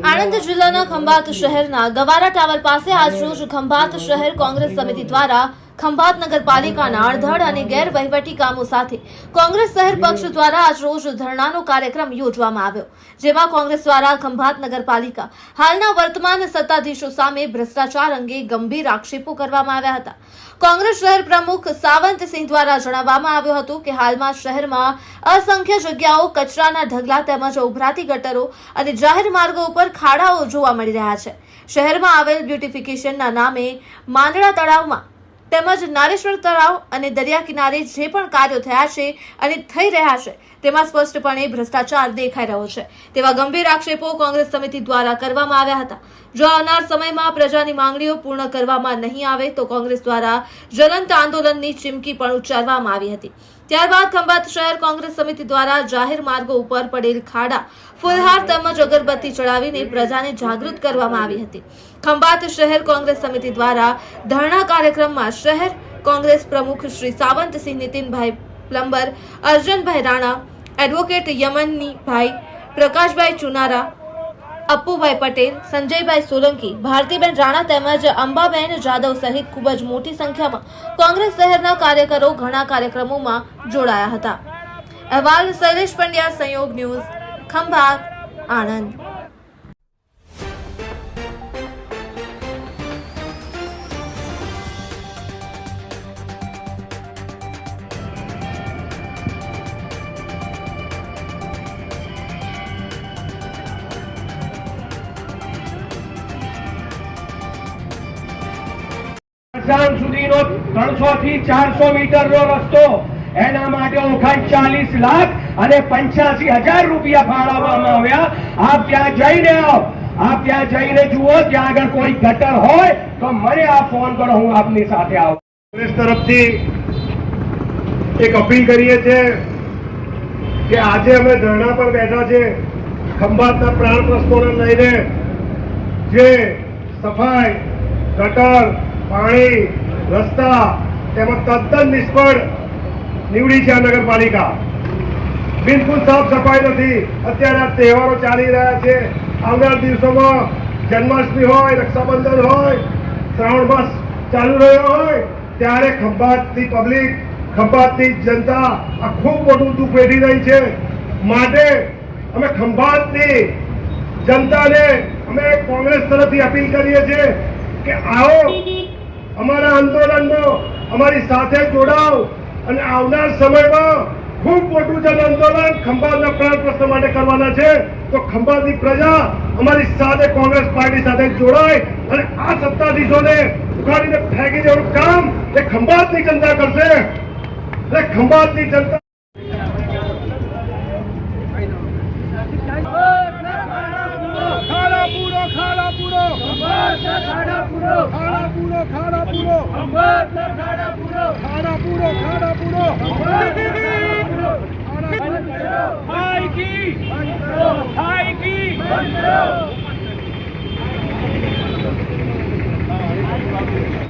આણંદ જિલ્લાના ખંભાત શહેરના ગવારા ટાવર પાસે આજરોજ ખંભાત શહેર કોંગ્રેસ સમિતિ દ્વારા ખંભાત નગરપાલિકાના અણધડ અને ગેરવહીવટી કામો સાથે કોંગ્રેસ શહેર પક્ષ દ્વારા આજરોજ ધરણાનો કાર્યક્રમ યોજવામાં આવ્યો, જેમાં કોંગ્રેસ દ્વારા ખંભાત નગરપાલિકા હાલના વર્તમાન સત્તાધીશો સામે ભ્રષ્ટાચાર અંગે ગંભીર આક્ષેપો કરવામાં આવ્યા હતા. કોંગ્રેસ શહેર પ્રમુખ સાવંતસિંહ દ્વારા જણાવવામાં આવ્યું હતું કે હાલમાં શહેરમાં અસંખ્ય જગ્યાઓ કચરાના ઢગલા તેમજ ઉભરાતી ગટરો અને જાહેર માર્ગો ઉપર ખાડાઓ જોવા મળી રહ્યા છે. શહેરમાં આવેલ બ્યુટિફિકેશનના નામે માંદડા તળાવમાં તેમજ નારેશ્વર તળાવ અને દરિયા કિનારે જે પણ કાર્યો થયા છે અને થઈ રહ્યા છે, તેમાં સ્પષ્ટપણે ભ્રષ્ટાચાર દેખાઈ રહ્યો છે. તેવા ગંભીર આક્ષેપો કોંગ્રેસ સમિતિ દ્વારા કરવામાં આવ્યા હતા. જો આવનાર સમયમાં પ્રજાની માંગણીઓ પૂર્ણ કરવામાં નહીં આવે, તો કોંગ્રેસ દ્વારા જ્વલંત આંદોલનની ચીમકી પણ ઉચ્ચારવામાં આવી હતી. ત્યારબાદ ખંભાત શહેર કોંગ્રેસ સમિતિ દ્વારા જાહેર માર્ગો ઉપર પડેલ ખાડા ફુલહાર તેમજ અગરબત્તી ચડાવીને પ્રજાને જાગૃત કરવામાં આવી હતી. ખંભાત શહેર કોંગ્રેસ સમિતિ દ્વારા ધરણા કાર્યક્રમમાં શહેર કોંગ્રેસ પ્રમુખ શ્રી સાવંતસિંહ નીતિનભાઈ પ્લમ્બર, અર્જનભાઈ રાણા, એડવોકેટ યમનની ભાઈ, પ્રકાશભાઈ ચુનારા અપ્પુભાઈ પટેલ, સંજયભાઈ સોલંકી, ભારતીબેન રાણા તેમજ અંબાબેન જાદવ સહિત ખૂબ જ મોટી સંખ્યામાં કોંગ્રેસ શહેરના કાર્યકરો ઘણા કાર્યક્રમોમાં જોડાયા હતા. અહેવાલ શૈલેષ પંડ્યા, સંયોગ ન્યૂઝ, ખંભાત, આણંદ. આસામ સુધીનો ત્રણસો થી ચારસો મીટરનો રસ્તો. એના માટે ચાલીસ લાખ અને પંચ્યાસી હજાર રૂપિયા ફાળવવામાં આવ્યા. આપ ત્યાં જઈને આવો. આપ ત્યાં જઈને જુઓ, ત્યાં આગળ કોઈ ગટર હોય તો મને આ ફોન કરો, હું આપની સાથે આવું. કોંગ્રેસ તરફથી એક અપીલ કરીએ છીએ કે આજે અમે ધરણા પર બેઠા છે, ખંભાતના પ્રાણ પ્રશ્નોને લઈને જે સફાઈ, ગટર પાણી, રસ્તા તેમજ તદ્દન નિષ્ફળ નીવડી છે આ નગરપાલિકા. બિલકુલ સાફ સફાઈ નથી. અત્યારે આ તહેવારો ચાલી રહ્યા છે. આવનાર દિવસોમાં જન્માષ્ટમી હોય, રક્ષાબંધન હોય, શ્રાવણ માસ ચાલુ રહ્યો હોય, ત્યારે ખંભાતની પબ્લિક, ખંભાતની જનતા આ ખૂબ મોટું દુઃખ વેઠી રહી છે. માટે અમે ખંભાતની જનતાને અમે કોંગ્રેસ તરફથી અપીલ કરીએ છીએ કે આવો અમારા આંદોલનનો અમારી સાથે જોડાવ અને આવનાર સમયમાં ખૂબ મોટું જન આંદોલન ખંભાતના પ્રાણ પ્રશ્ન માટે કરવાના છે. તો ખંભાતની પ્રજા અમારી સાથે કોંગ્રેસ પાર્ટી સાથે જોડાય અને આ સત્તાધીશોને ઉખાડીને ફેંકી દેવાનું કામ એ ખંભાતની જનતા કરશે. એટલે ખંભાતની જનતા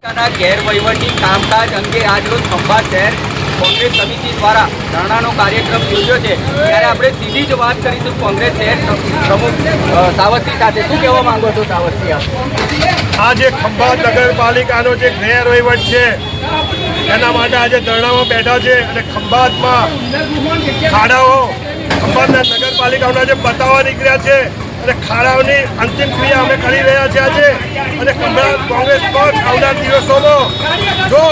ખાડા ગેરવહીવટી કામકાજ અંગે આજરોજ ખંભાત શહેર કોંગ્રેસ સમિતિ દ્વારા ધરણાનો કાર્યક્રમ યોજ્યો છે. ત્યારે આપણે સીધી જ વાત કરીશું કોંગ્રેસ શહેર પ્રમુખ અ, સાવરસિંહ સાથે. શું કહેવા માંગો છો આપ? આ જે ખંભાત નગરપાલિકાનો જે ગેરવહીવટ છે એના માટે આજે ધરણામાં બેઠા છે અને ખંભાતમાં ખાડાઓ ખંભાતના નગરપાલિકાઓના જે બતાવવા નીકળ્યા છે અને ખાડાઓની અંતિમ ક્રિયા અમે કરી રહ્યા છીએ આજે. અને કોંગ્રેસ પક્ષ આવનાર દિવસોમાં જો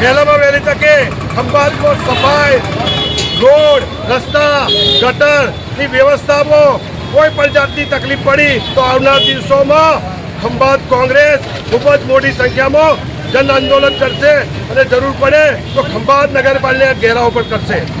વહેલામાં વહેલી તકે ખંભાતમાં સફાઈ, રોડ, રસ્તા ગટરની વ્યવસ્થામાં કોઈ પણ જાતની તકલીફ પડી તો આવનાર દિવસોમાં ખંભાત કોંગ્રેસ ખૂબ જ મોટી સંખ્યામાં જન આંદોલન કરશે અને જરૂર પડે તો ખંભાત નગરપાલિકા ઘેરાવ પણ કરશે.